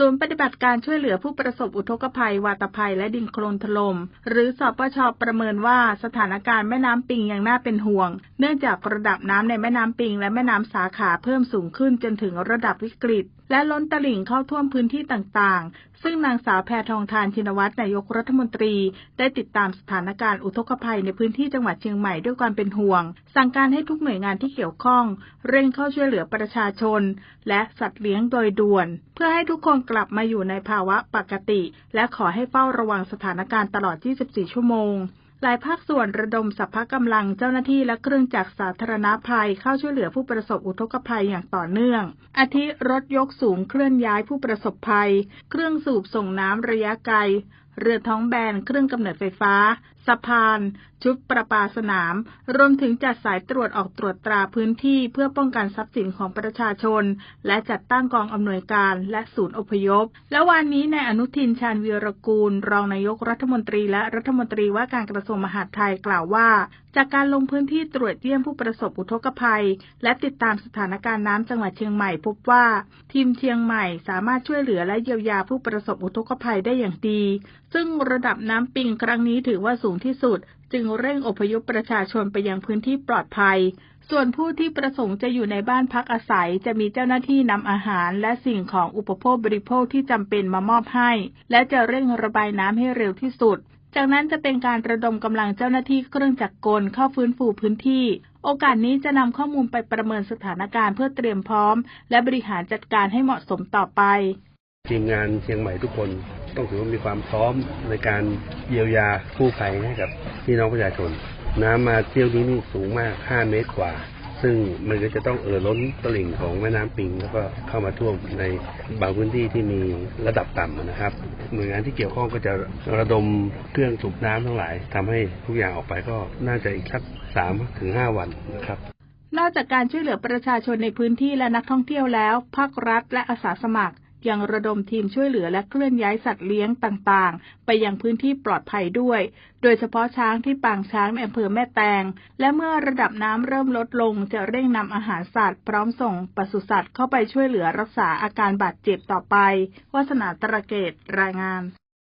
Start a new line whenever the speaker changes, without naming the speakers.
ศูนย์ปฏิบัติการช่วยเหลือผู้ประสบอุทกภัย วาตภัย และดินโคลนถล่ม หรือสปชประเมินว่าสถานการณ์แม่น้ำปิงยังน่าเป็นห่วง เนื่องจากระดับน้ำในแม่น้ำปิง และแม่น้ำสาขาเพิ่มสูงขึ้นจนถึงระดับวิกฤต และล้นตลิ่งเข้าท่วมพื้นที่ต่างๆ ซึ่งนางสาวแพทองทานชินวัตรนายกรัฐมนตรี ได้ติดตามสถานการณ์อุทกภัยในพื้นที่จังหวัดเชียงใหม่ด้วยความเป็นห่วง สั่งการให้ทุกหน่วยงานที่เกี่ยวข้อง เร่งเข้าช่วยเหลือประชาชน และสัตว์เลี้ยงโดยด่วน เพื่อให้ทุกคนกลับมาอยู่ในภาวะปกติ และขอให้เฝ้าระวังสถานการณ์ตลอด 24 ชั่วโมง หลายภาคส่วนระดมสรรพกำลังเจ้าหน้าที่และเครื่องจักรสาธารณภัยเข้าช่วยเหลือผู้ประสบอุทกภัยอย่างต่อเนื่อง อาทิรถยกสูงเคลื่อนย้ายผู้ประสบภัย เครื่องสูบส่งน้ำระยะไกล เรือท้องแบน เครื่องกำเนิดไฟฟ้า สะพาน ชุดประปาสนาม รวมถึงจัดสายตรวจออกตรวจตราพื้นที่เพื่อป้องกันทรัพย์สินของประชาชน และจัดตั้งกองอำนวยการและศูนย์อพยพ และวันนี้นายอนุทินชาญวีรกูล รองนายกรัฐมนตรีและรัฐมนตรีว่าการกระทรวงมหาดไทยกล่าวว่าจากการลงพื้นที่ตรวจเยี่ยมผู้ประสบอุทกภัย และติดตามสถานการณ์น้ำจังหวัดเชียงใหม่พบว่า ทีมเชียงใหม่สามารถช่วยเหลือและเยียวยาผู้ประสบอุทกภัยได้อย่างดี ซึ่งระดับน้ำปิงครั้งนี้ถือว่าสูงที่สุด จึงเร่งอพยพประชาชนไปยังพื้นที่ปลอดภัย ส่วนผู้ที่ประสงค์จะอยู่ในบ้านพักอาศัย จะมีเจ้าหน้าที่นำอาหาร และสิ่งของอุปโภคบริโภคที่จำเป็นมามอบให้ และจะเร่งระบายน้ำให้เร็วที่สุด จากนั้นจะเป็นการระดมกำลังเจ้าหน้าที่เครื่องจักรกลเข้าฟื้นฟูพื้นที่ โอกาสนี้จะนำข้อมูลไปประเมินสถานการณ์เพื่อเตรียมพร้อม และบริหารจัดการให้เหมาะสมต่อไป
ทีมงานเชียงใหม่ทุกคนต้องถือว่ามีความพร้อมในการเยียวยาผู้ภัยให้กับพี่น้องประชาชน น้ำมาเที่ยวนี้นี่สูงมาก 5 เมตรกว่า ซึ่งมันก็จะต้องเอ่อล้นตลิ่งของแม่น้ำปิง แล้วก็เข้ามาท่วมในบางพื้นที่ที่มีระดับต่ำนะครับหน่วยงานที่เกี่ยวข้องก็จะระดมเครื่องสูบน้ำทั้งหลายทำให้ทุกอย่างออกไปก็น่าจะอีกสักสามถึงห้าวันนะครับ
นอกจากการช่วยเหลือประชาชนในพื้นที่และนักท่องเที่ยวแล้ว ภาครัฐและอาสาสมัคร ยังระดมทีมช่วยเหลือและเคลื่อนย้ายสัตว์เลี้ยงต่างๆ ไปยังพื้นที่ปลอดภัยด้วย โดยเฉพาะช้างที่ปางช้างในอำเภอแม่แตง และเมื่อระดับน้ำเริ่มลดลงจะเร่งนำอาหารสัตว์ พร้อมส่งปศุสัตว์เข้าไปช่วยเหลือรักษาอาการบาดเจ็บต่อไป วัสนาตระเกตรายงาน